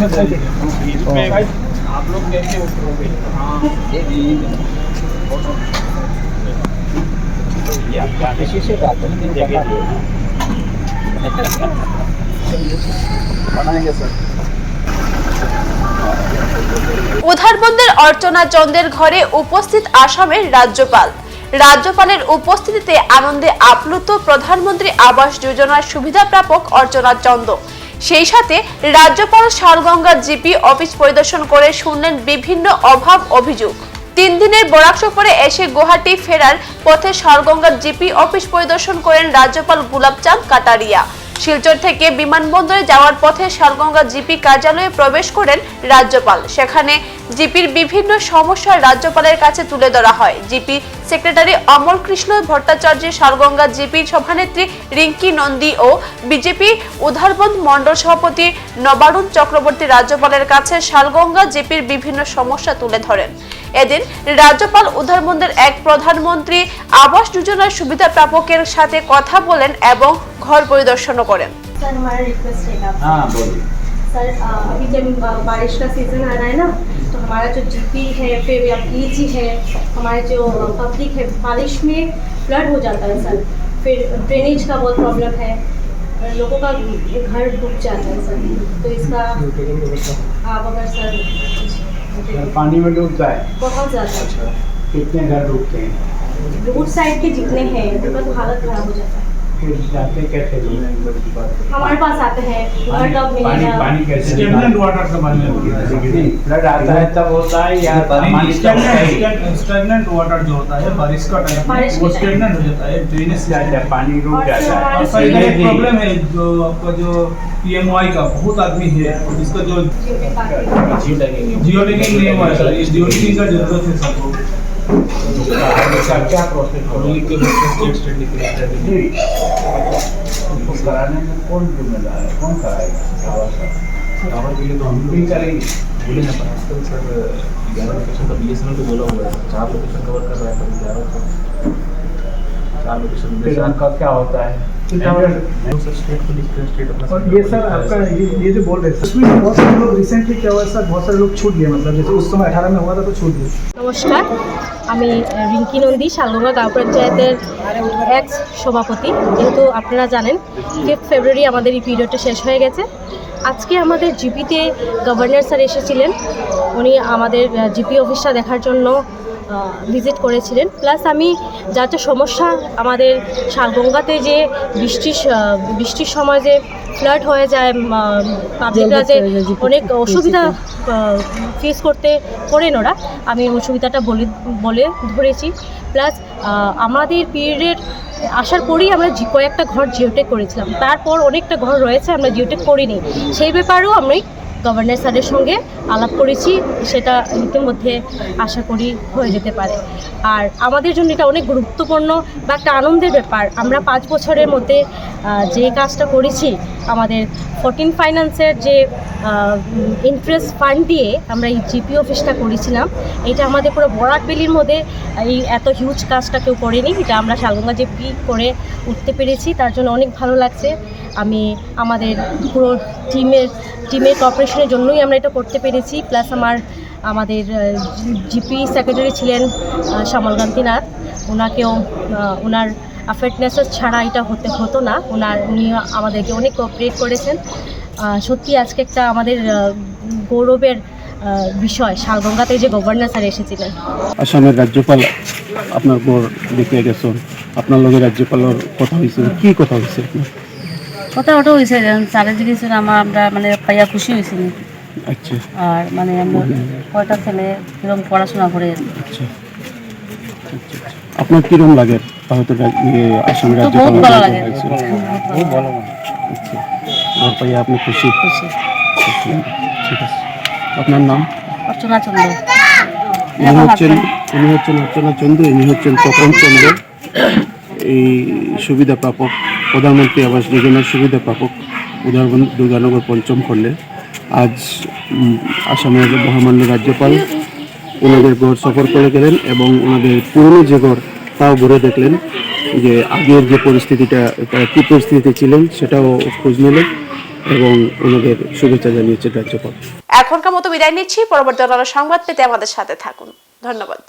आप लोग कैसे उतरोगे हाँ किसी से बात नहीं जगह बनाएंगे सर উধারবন্দের অর্চনা চন্দের ঘরে উপস্থিত আসামের রাজ্যপাল রাজ্যপালের উপস্থিতিতে আনন্দে আপ্লুত প্রধানমন্ত্রী আবাস যোজনার সুবিধা প্রাপক অর্চনা চন্দ সেই সাথে রাজ্যপাল সারগঙ্গা জিপি অফিস পরিদর্শন করে শুনলেন বিভিন্ন অভাব অভিযোগ। তিন দিনের বরাক সফরে এসে গুয়াহাটি ফেরার পথে সরগঙ্গার জিপি অফিস পরিদর্শন করেন রাজ্যপাল গুলাবচাঁদ কাটারিয়া। শিলচর থেকে বিমানবন্দরে যাওয়ার পথে শালগঙ্গা জিপি কার্যালয়ে প্রবেশ করেন রাজ্যপাল। সেখানে জিপির বিভিন্ন সমস্যা রাজ্যপালের কাছে তুলে ধরা হয় জিপি সেক্রেটারি অমল কৃষ্ণ ভট্টাচার্য শালগঙ্গা জিপির সভানেত্রী রিঙ্কি নন্দী ও বিজেপি উধারবন্দ মণ্ডল সভাপতি নবারুণ চক্রবর্তী রাজ্যপালের কাছে শালগঙ্গা জিপির বিভিন্ন সমস্যা তুলে ধরেন এদিন রাজ্যপাল উধারবন্দের এক প্রধানমন্ত্রী আবাস যোজনার সুবিধা প্রাপকের সাথে কথা বলেন এবং ঘর পরিদর্শনও করেন सर हमारा रिक्वेस्ट है आपसे हाँ बोलिए सर अ, अभी जब बा- बारिश का सीज़न आ रहा है ना तो हमारा जो जीपी है फिर या पीजी है हमारे जो पब्लिक है बारिश में फ्लड हो जाता है सर। फिर ड्रेनेज का बहुत प्रॉब्लम है लोगों का घर डूब जाता है सर। तो इसका आप अगर सर पानी में डूबता है बहुत ज़्यादा। कितने घर डूबते हैं? रोड साइड के जितने हैं उनका तो हालत ख़राब हो जाता है। हमारे पास आते हैं पानी मिलेगा पानी कैसे वाटर का फ्लड आता है तब होता है या पानी तब होता है? ही? स्टेटमेंट वाटर जो होता है बारिश का टाइम वो हो जाता है ड्रेनेज जाता है पानी रुक जाता है। और सर एक प्रॉब्लम है जो आपका जो पीएमवाई का बहुत आदमी है जिसका जो जियो टैगिंग नहीं हुआ है सर इस जियो टैगिंग का ज़रूरत है सबको। क्या प्रोसेस कराने में कौन जिम्मेदार है कौन कराएगा टावर के लिए तो हम भी करेंगे? बोले ना आजकल सर ग्यारह लोकेशन का बी को बोला हुआ है चार लोकेशन कवर कर रहा है ग्यारह का चार लोकेशन फिर उनका क्या होता है सर स्टेट को लिख के स्टेट अपना और ये सर आपका ये ये जो बोल रहे हैं इसमें बहुत सारे लोग रिसेंटली क्या हुआ है सर बहुत सारे लोग छूट गए मतलब जैसे उस समय अठारह में हुआ था तो छूट गए নমস্কার আমি রিঙ্কি নন্দী শালগঙ্গা গাঁও পঞ্চায়েতের এক্স সভাপতি যেহেতু আপনারা জানেন ফিফথ ফেব্রুয়ারি আমাদের এই পিরিয়ডটা শেষ হয়ে গেছে আজকে আমাদের জিপিতে গভর্নর স্যার এসেছিলেন উনি আমাদের জিপি অফিসটা দেখার জন্য ভিজিট করেছিলেন। প্লাস আমি যা যা সমস্যা আমাদের শালগঙ্গাতে যে বৃষ্টির বৃষ্টির সময় যে ফ্লাড হয়ে যায় পাবলিকরা যে অনেক অসুবিধা ফেস করতে করেন ওরা। আমি অসুবিধাটা বলে বলে ধরেছি। প্লাস আমাদের পিরিয়ডের আসার পরেই আমরা কয়েকটা ঘর জিওটেক করেছিলাম। তারপর অনেকটা ঘর রয়েছে আমরা জিওটেক করিনি। সেই ব্যাপারেও আমি গভর্নর স্যারের সঙ্গে আলাপ করেছি, সেটা ইতিমধ্যে আশা করি হয়ে যেতে পারে। আর আমাদের জন্য এটা অনেক গুরুত্বপূর্ণ বা একটা আনন্দের ব্যাপার। আমরা পাঁচ বছরের মধ্যে যে কাজটা করেছি, আমাদের ফোরটিন ফাইন্যান্সের যে ইন্টারেস্ট ফান্ড দিয়ে আমরা এই জিপি অফিসটা করেছিলাম, এটা আমাদের পুরো বরাক বেলির মধ্যে এই এত হিউজ কাজটা কেউ করেনি। এটা আমরা শালগঙ্গা জিপি করে উঠতে পেরেছি, তার জন্য অনেক ভালো লাগছে। আমি আমাদের পুরো টিমের টিমের কপারেশনের জন্যই আমরা এটা করতে পেরেছি। প্লাস আমার, আমাদের জিপি সেক্রেটারি ছিলেন শ্যামলকান্তি নাথ ওনাকেও ওনার অ্যাফেয়ারনেসেস ছাড়া এটা হতে হতো না। ওনার উনি আমাদেরকে অনেক কোঅপারেট করেছেন। সত্যি আজকে একটা আমাদের গৌরবের বিষয়। শালগঙ্গাতে যে গভর্নর স্যার এসেছিলেন। আসামের রাজ্যপাল আপনার বর দেখে গেছেন আপনার লগে রাজ্যপালের কথা হয়েছে। কি কথা হয়েছে কথা ওটা হয়েছে স্যারে জিজ্ঞেসেন আমার আমরা মানে পাইয়া খুশি হয়েছি আচ্ছা। আর মানে আমরা কয়টা ছেলে কীরকম পড়াশোনা করে। আচ্ছা। আচ্ছা। আপনার কিরম লাগে? ভারতের রাজ- ইয়ে, আসামের তো রাজ্যপাল বহুত ভালো লাগে। আচ্ছা। ওর পাইয়া আপনি খুশি? খুশি। ঠিক আছে। আপনার নাম? অর্চনা চন্দ্র। ইনি হচ্ছেন ইনি হচ্ছেন অর্চনা চন্দ্র ইনি হচ্ছেন তপন চন্দ্র। এই সুবিধা প্রাপক প্রধানমন্ত্রী আবাস যোজনার সুবিধা প্রাপক উদাহরণ দুর্গানগর পঞ্চম খণ্ডে। আজ আসামের মহামান্য রাজ্যপাল ওনাদের ঘর সফর করে গেলেন এবং ওনাদের পুরনো যে ঘর, তাও ঘুরে দেখলেন যে আগের যে পরিস্থিতিটা কী পরিস্থিতিতে ছিলেন সেটাও খোঁজ নিলেন এবং ওনাদের শুভেচ্ছা জানিয়েছেন রাজ্যপাল। এখনকার মতো বিদায় নিচ্ছি। পরবর্তী সংবাদ পেতে আমাদের সাথে থাকুন। ধন্যবাদ।